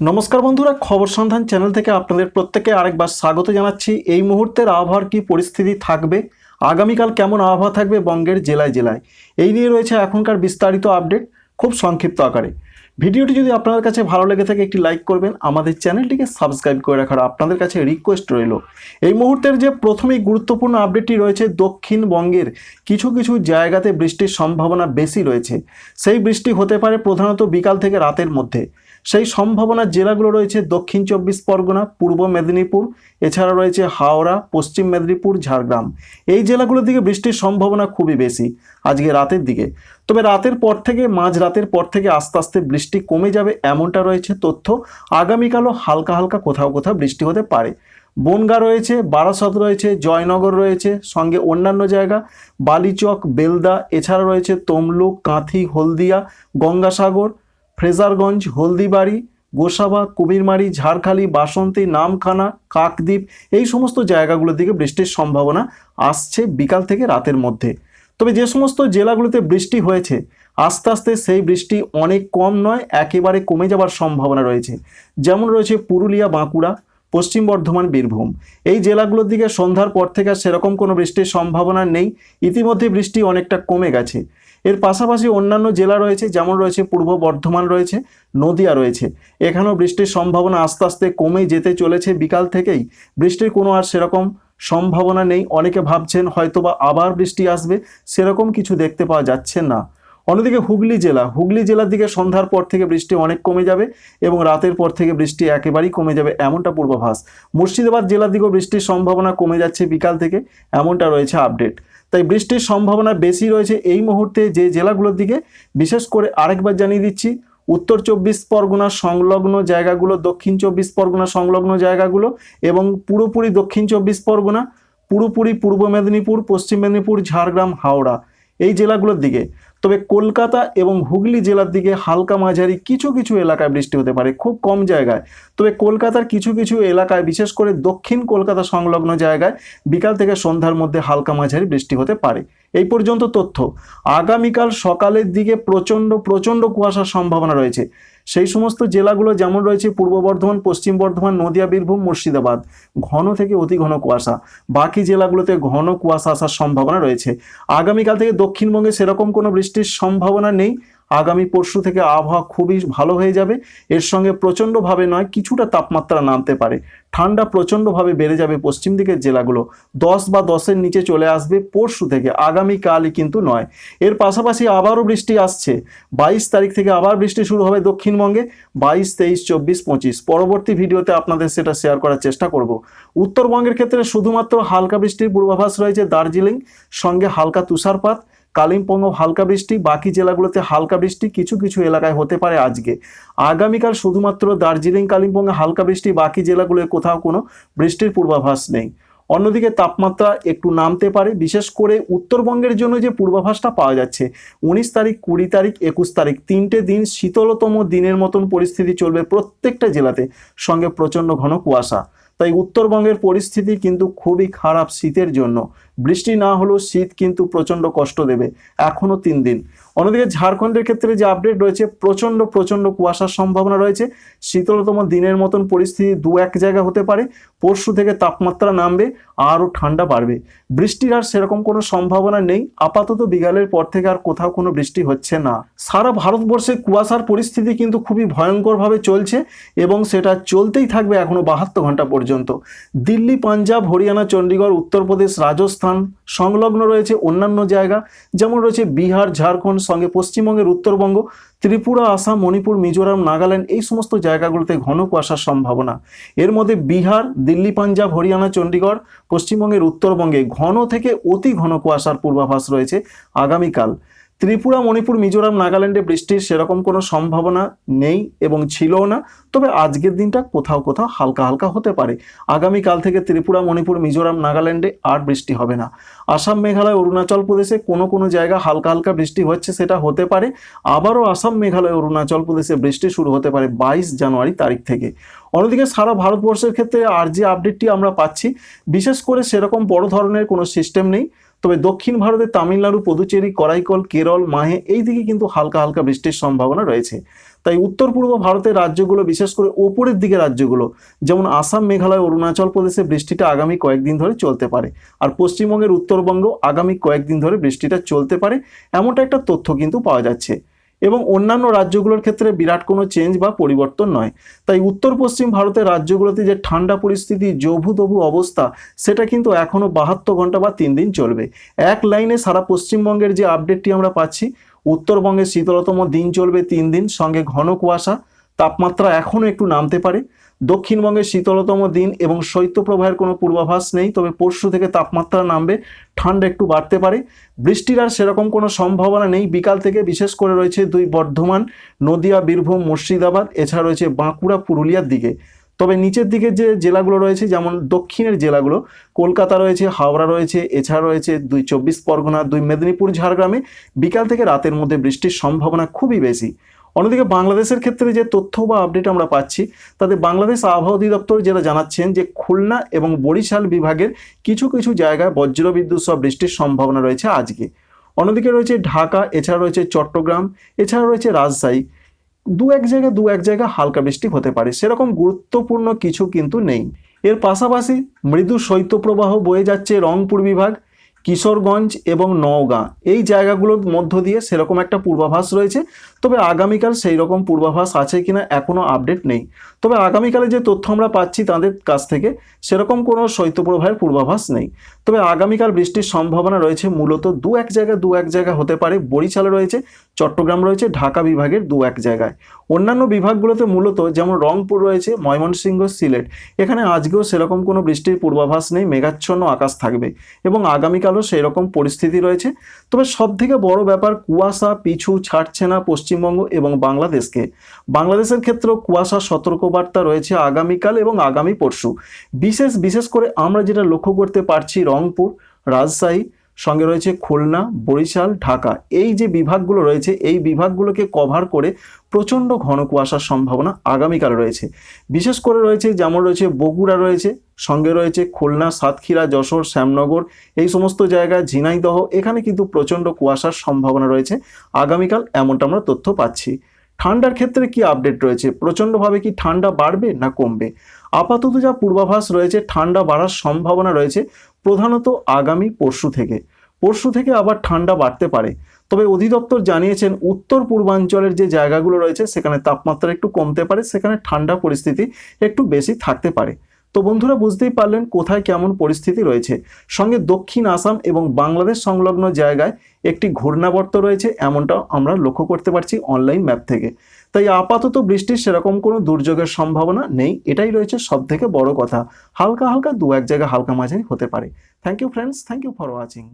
নমস্কার বন্ধুরা, খবর সন্ধান চ্যানেল থেকে আপনাদের প্রত্যেকে আরেকবার স্বাগত জানাচ্ছি। এই মুহূর্তের আবহাওয়ার কি পরিস্থিতি থাকবে? আগামীকাল কেমন আবহাওয়া থাকবে বঙ্গের জেলায় জেলায়? এই নিয়ে রয়েছে এখনকার বিস্তারিত আপডেট খুব সংক্ষিপ্ত আকারে। ভিডিওটি যদি আপনাদের কাছে ভালো লেগে থাকে, একটি লাইক করবেন। আমাদের চ্যানেলটিকে সাবস্ক্রাইব করে রাখার আপনাদের কাছে রিকোয়েস্ট রইল। এই মুহূর্তের যে প্রথমেই গুরুত্বপূর্ণ আপডেটটি রয়েছে দক্ষিণবঙ্গের কিছু কিছু জায়গাতে বৃষ্টির সম্ভাবনা বেশি রয়েছে। সেই বৃষ্টি হতে পারে প্রধানত বিকাল থেকে রাতের মধ্যে। সেই সম্ভাবনার জেলাগুলো রয়েছে দক্ষিণ চব্বিশ পরগনা, পূর্ব মেদিনীপুর এছাড়া রয়েছে হাওড়া, পশ্চিম মেদিনীপুর, ঝাড়গ্রাম। এই জেলাগুলোর দিকে বৃষ্টির সম্ভাবনা খুবই বেশি আজকে রাতের দিকে। তবে রাতের পর থেকে, মাঝ রাতের পর থেকে আস্তে আস্তে বৃষ্টি কমে যাবে এমনটা রয়েছে তথ্য। আগামীকালও হালকা হালকা কোথাও কোথাও বৃষ্টি হতে পারে। বনগা রয়েছে, বারাসত রয়েছে, জয়নগর রয়েছে, সঙ্গে অন্যান্য জায়গা, বালিচক, বেলদা, এছাড়া রয়েছে তমলুক, কাঁথি, হলদিয়া, গঙ্গাসাগর ফ্রেজারগঞ্জ, হলদিবাড়ি, গোসাবা, কুমিরমারি, ঝাড়খালি, বাসন্তী, নামখানা, কাকদ্বীপ এই সমস্ত জায়গাগুলোর দিকে বৃষ্টির সম্ভাবনা আসছে বিকাল থেকে রাতের মধ্যে। তবে যে সমস্ত জেলাগুলোতে বৃষ্টি হয়েছে, আস্তে আস্তে সেই বৃষ্টি অনেক কম নয়, একেবারে কমে যাবার সম্ভাবনা রয়েছে। যেমন রয়েছে পুরুলিয়া, বাঁকুড়া পশ্চিম বর্ধমান, বীরভূম। এই জেলাগুলোর দিকে সন্ধ্যার পর থেকে সেরকম কোনো বৃষ্টির সম্ভাবনা নেই। ইতিমধ্যে বৃষ্টি অনেকটা কমে গেছে। এর পাশাপাশি অন্যান্য জেলা রয়েছে, যেমন রয়েছে পূর্ব বর্ধমান রয়েছে, নদিয়া রয়েছে। এখানেও বৃষ্টির সম্ভাবনা আস্তে আস্তে কমে যেতে চলেছে বিকাল থেকেই। বৃষ্টির কোনো আর সেরকম সম্ভাবনা নেই। অনেকে ভাবছেন হয়তোবা আবার বৃষ্টি আসবে। সেরকম কিছু দেখতে পাওয়া যাচ্ছে না। অন্যদিকে হুগলি জেলা, হুগলি জেলার দিকে সন্ধ্যার পর থেকে বৃষ্টি অনেক কমে যাবে এবং রাতের পর থেকে বৃষ্টি একেবারেই কমে যাবে এমনটা পূর্বাভাস। মুর্শিদাবাদ জেলার দিকেও বৃষ্টির সম্ভাবনা কমে যাচ্ছে বিকাল থেকে, এমনটা রয়েছে আপডেট। তাই বৃষ্টির সম্ভাবনা বেশি রয়েছে এই মুহূর্তে যে জেলাগুলোর দিকে। বিশেষ করে আরেকবার জানিয়ে দিচ্ছি, উত্তর চব্বিশ পরগনা সংলগ্ন জায়গাগুলো, দক্ষিণ চব্বিশ পরগনা সংলগ্ন জায়গাগুলো এবং পুরোপুরি দক্ষিণ চব্বিশ পরগনা, পুরোপুরি পূর্ব মেদিনীপুর, পশ্চিম মেদিনীপুর, ঝাড়গ্রাম, হাওড়া এই জেলাগুলোর দিকে। তবে কলকাতা এবং হুগলি জেলার দিকে হালকা মাঝারি কিছু কিছু এলাকায় বৃষ্টি হতে পারে, খুব কম জায়গায়। তবে কলকাতার কিছু কিছু এলাকায়, বিশেষ করে দক্ষিণ কলকাতা সংলগ্ন জায়গায়, বিকাল থেকে সন্ধ্যার মধ্যে হালকা মাঝারি বৃষ্টি হতে পারে। এই পর্যন্ত তথ্য। আগামীকাল সকালের দিকে প্রচণ্ড প্রচণ্ড কুয়াশার সম্ভাবনা রয়েছে। সেই সমস্ত জেলাগুলো যেমন রয়েছে পূর্ব বর্ধমান, পশ্চিম বর্ধমান, নদিয়া, বীরভূম, মুর্শিদাবাদ, ঘন থেকে অতি ঘন কুয়াশা। বাকি জেলাগুলোতে ঘন কুয়াশা আসার সম্ভাবনা রয়েছে। আগামীকাল থেকে দক্ষিণবঙ্গে সেরকম কোনো বৃষ্টির সম্ভাবনা নেই। আগামী পরশু থেকে আবহাওয়া খুবই ভালো হয়ে যাবে। এর সঙ্গে প্রচণ্ডভাবে নয়, কিছুটা তাপমাত্রা নামতে পারে। ঠান্ডা প্রচণ্ডভাবে বেড়ে যাবে পশ্চিম দিকের জেলাগুলো। দশ বা দশের নিচে চলে আসবে পরশু থেকে, আগামীকালই কিন্তু নয়। এর পাশাপাশি আবারও বৃষ্টি আসছে। বাইশ তারিখ থেকে আবার বৃষ্টি শুরু হবে দক্ষিণবঙ্গে। বাইশ, তেইশ, চব্বিশ, পঁচিশ। পরবর্তী ভিডিওতে আপনাদের সেটা শেয়ার করার চেষ্টা করব। উত্তরবঙ্গের ক্ষেত্রে শুধুমাত্র হালকা বৃষ্টির পূর্বাভাস রয়েছে দার্জিলিং, সঙ্গে হালকা তুষারপাত। কালিম্পং হালকা বৃষ্টি, বাকি জেলাগুলোতে হালকা বৃষ্টি, কিছু কিছু এলাকায় হতে পারে আজকে। আগামীকাল শুধুমাত্র দার্জিলিং কালিম্পংয়ে হালকা বৃষ্টি, বাকি জেলাগুলোয় কোথাও কোনো বৃষ্টির পূর্বাভাস নেই। অন্যদিকে তাপমাত্রা একটু নামতে পারে, বিশেষ করে উত্তরবঙ্গের জন্য যে পূর্বাভাসটা পাওয়া যাচ্ছে, উনিশ তারিখ, কুড়ি তারিখ, একুশ তারিখ, তিনটে দিন শীতলতম দিনের মতন পরিস্থিতি চলবে প্রত্যেকটা জেলাতে, সঙ্গে প্রচণ্ড ঘন কুয়াশা। তাই উত্তরবঙ্গের পরিস্থিতি কিন্তু খুবই খারাপ শীতের জন্য। বৃষ্টি না হলেও শীত কিন্তু প্রচণ্ড কষ্ট দেবে, এখনও তিন দিন। অন্যদিকে ঝাড়খণ্ডের ক্ষেত্রে যে আপডেট রয়েছে, প্রচণ্ড প্রচণ্ড কুয়াশার সম্ভাবনা রয়েছে। শীতলতম দিনের মতন পরিস্থিতি দু এক জায়গা হতে পারে, পরশু থেকে তাপমাত্রা নামবে, আরও ঠান্ডা বাড়বে। বৃষ্টির আর সেরকম কোনো সম্ভাবনা নেই, আপাতত বিকালের পর থেকে আর কোথাও কোনো বৃষ্টি হচ্ছে না। সারা ভারতবর্ষে কুয়াশার পরিস্থিতি কিন্তু খুবই ভয়ঙ্করভাবে চলছে এবং সেটা চলতেই থাকবে এখনও বাহাত্তর ঘণ্টা পর্যন্ত। দিল্লি, পাঞ্জাব, হরিয়ানা, চণ্ডীগড়, উত্তরপ্রদেশ, রাজস্থান সংলগ্ন রয়েছে অন্যান্য জায়গা, যেমন রয়েছে বিহার, ঝাড়খণ্ড, সঙ্গে পশ্চিমবঙ্গের উত্তরবঙ্গ, ত্রিপুরা, আসাম, মণিপুর, মিজোরাম, নাগাল্যান্ড, এই সমস্ত জায়গাগুলোতে ঘন কুয়াশার সম্ভাবনা। এর মধ্যে বিহার, দিল্লি, পাঞ্জাব, হরিয়ানা, চণ্ডীগড়, পশ্চিমবঙ্গের উত্তরবঙ্গে ঘন থেকে অতি ঘন কুয়াশার পূর্বাভাস রয়েছে আগামীকাল। ত্রিপুরা, মণিপুর, মিজোরাম, নাগাল্যান্ডে বৃষ্টির সেরকম কোনো সম্ভাবনা নেই এবং ছিলও না। তবে আজকের দিনটা কোথাও কোথাও হালকা হালকা হতে পারে। আগামীকাল থেকে ত্রিপুরা, মণিপুর, মিজোরাম, নাগাল্যান্ডে আর বৃষ্টি হবে না। আসাম, মেঘালয়, অরুণাচল প্রদেশে কোনো কোনো জায়গা হালকা হালকা বৃষ্টি হচ্ছে সেটা হতে পারে। আবারও আসাম, মেঘালয়, অরুণাচল প্রদেশে বৃষ্টি শুরু হতে পারে বাইশ জানুয়ারি তারিখ থেকে। অন্যদিকে সারা ভারতবর্ষের ক্ষেত্রে আর যে আপডেটটি আমরা পাচ্ছি, বিশেষ করে সেরকম বড় ধরনের কোনো সিস্টেম নেই। তবে দক্ষিণ ভারতে তামিলনাড়ু, পুদুচেরি, করাইকল, কেরল, মাহে এই দিকে কিন্তু হালকা হালকা বৃষ্টির সম্ভাবনা রয়েছে। তাই উত্তর পূর্ব ভারতের রাজ্যগুলো, বিশেষ করে ওপরের দিকে রাজ্যগুলো, যেমন আসাম, মেঘালয়, অরুণাচল প্রদেশে বৃষ্টিটা আগামী কয়েকদিন ধরে চলতে পারে। আর পশ্চিমবঙ্গের উত্তরবঙ্গ আগামী কয়েকদিন ধরে বৃষ্টিটা চলতে পারে, এমনটা একটা তথ্য কিন্তু পাওয়া যাচ্ছে। এবং অন্যান্য রাজ্যগুলোর ক্ষেত্রে বিরাট কোনো চেঞ্জ বা পরিবর্তন নয়। তাই উত্তর পশ্চিম ভারতের রাজ্যগুলোতে যে ঠান্ডা পরিস্থিতি জবু অবস্থা, সেটা কিন্তু এখনও বাহাত্তর ঘণ্টা বা তিন দিন চলবে। এক লাইনে সারা পশ্চিমবঙ্গের যে আপডেটটি আমরা পাচ্ছি উত্তরবঙ্গে শীতলতম দিন চলবে তিন দিন, সঙ্গে ঘন কুয়াশা, তাপমাত্রা এখনও একটু নামতে পারে। দক্ষিণবঙ্গে শীতলতম দিন এবং শৈত্যপ্রবাহের কোনো পূর্বাভাস নেই, তবে পরশু থেকে তাপমাত্রা নামবে, ঠান্ডা একটু বাড়তে পারে। বৃষ্টির আর সেরকম কোনো সম্ভাবনা নেই। বিকাল থেকে বিশেষ করে রয়েছে দুই বর্ধমান, নদিয়া, বীরভূম, মুর্শিদাবাদ, এছাড়া রয়েছে বাঁকুড়া, পুরুলিয়ার দিকে। তবে নিচের দিকে যে জেলাগুলো রয়েছে, যেমন দক্ষিণের জেলাগুলো, কলকাতা রয়েছে, হাওড়া রয়েছে, এছাড়া রয়েছে দুই চব্বিশ পরগনা, দুই মেদিনীপুর, ঝাড়গ্রামে। বিকাল থেকে রাতের মধ্যে বৃষ্টির সম্ভাবনা খুবই বেশি। অন্যদিকে বাংলাদেশের ক্ষেত্রে যে তথ্য বা আপডেট আমরা পাচ্ছি, তাতে বাংলাদেশ আবহাওয়া অধিদপ্তর যেটা জানাচ্ছেন যে খুলনা এবং বরিশাল বিভাগের কিছু কিছু জায়গায় বজ্রবিদ্যুৎ সহ বৃষ্টির সম্ভাবনা রয়েছে আজকে। অন্যদিকে রয়েছে ঢাকা, এছাড়া রয়েছে চট্টগ্রাম, এছাড়া রয়েছে রাজশাহী। দু এক জায়গায় দু এক জায়গায় হালকা বৃষ্টি হতে পারে, সেরকম গুরুত্বপূর্ণ কিছু কিন্তু নেই। এর পাশাপাশি মৃদু শৈত্যপ্রবাহ বয়ে যাচ্ছে রংপুর বিভাগ কিশোরগঞ্জ এবং নওগাঁ। এই জায়গাগুলোর মধ্য দিয়ে সেরকম একটা পূর্বাভাস রয়েছে। তবে আগামীকাল সেই রকম পূর্বাভাস আছে কিনা এখনও আপডেট নেই। তবে আগামীকালে যে তথ্য আমরা পাচ্ছি তাদের কাছ থেকে, সেরকম কোনো শৈত্যপ্রবাহের পূর্বাভাস নেই। তবে আগামীকাল বৃষ্টির সম্ভাবনা রয়েছে। মূলত দু এক জায়গায় দু এক জায়গা হতে পারে। বরিশালে রয়েছে, চট্টগ্রাম রয়েছে, ঢাকা বিভাগের দু এক জায়গায়। অন্যান্য বিভাগগুলোতে মূলত যেমন রংপুর রয়েছে, ময়মনসিংহ, সিলেট। এখানে আজকেও সেরকম কোনো বৃষ্টির পূর্বাভাস নেই। মেঘাচ্ছন্ন আকাশ থাকবে এবং আগামীকালও সেই রকম পরিস্থিতি রয়েছে। তবে সব থেকে বড় ব্যাপার কুয়াশা পিছু ছাড়ছে না পশ্চিমবঙ্গ এবং বাংলাদেশকে। বাংলাদেশের ক্ষেত্রেও কুয়াশা সতর্কবার্তা রয়েছে আগামীকাল এবং আগামী পরশু। বিশেষ বিশেষ করে আমরা যেটা লক্ষ্য করতে পারছি রংপুর, রাজশাহী সঙ্গে রয়েছে খুলনা, বরিশাল, ঢাকা। এই যে বিভাগগুলো রয়েছে, এই বিভাগগুলোকে কভার করে প্রচণ্ড ঘন কুয়াশার সম্ভাবনা আগামীকাল রয়েছে। বিশেষ করে রয়েছে যেমন রয়েছে বগুড়া রয়েছে, সঙ্গে রয়েছে খুলনা, সাতক্ষীরা, যশোর, শ্যামনগর, এই সমস্ত জায়গায় ঝিনাইদহ, এখানে কিন্তু প্রচণ্ড কুয়াশার সম্ভাবনা রয়েছে। আগামীকাল এমনটা আমরা তথ্য পাচ্ছি। ঠান্ডার ক্ষেত্রে কি আপডেট রয়েছে? প্রচণ্ডভাবে কি ঠান্ডা বাড়বে না কমবে? আপাতত যা পূর্বাভাস রয়েছে, ঠান্ডা বাড়ার সম্ভাবনা রয়েছে প্রধানত আগামী পরশু থেকে। পরশু থেকে আবার ঠান্ডা বাড়তে পারে। তবে অধিদপ্তর জানিয়েছেন, উত্তর পূর্বাঞ্চলের যে জায়গাগুলো রয়েছে, সেখানে তাপমাত্রা একটু কমতে পারে, সেখানে ঠান্ডা পরিস্থিতি একটু বেশি থাকতে পারে। তো বন্ধুরা বুঝতেই পারলেন কোথায় কেমন পরিস্থিতি রয়েছে। সঙ্গে দক্ষিণ আসাম এবং বাংলাদেশ সংলগ্ন জায়গায় একটি ঘূর্ণাবর্ত রয়েছে, এমনটাও আমরা লক্ষ্য করতে পারছি অনলাইন ম্যাপ থেকে। তাই আপাতত বৃষ্টির সেরকম কোনো দুর্যোগের সম্ভাবনা নেই, এটাই রয়েছে সব থেকে বড় কথা। হালকা হালকা দু এক জায়গায় হালকা মাঝারি হতে পারে। Thank you friends thank you for watching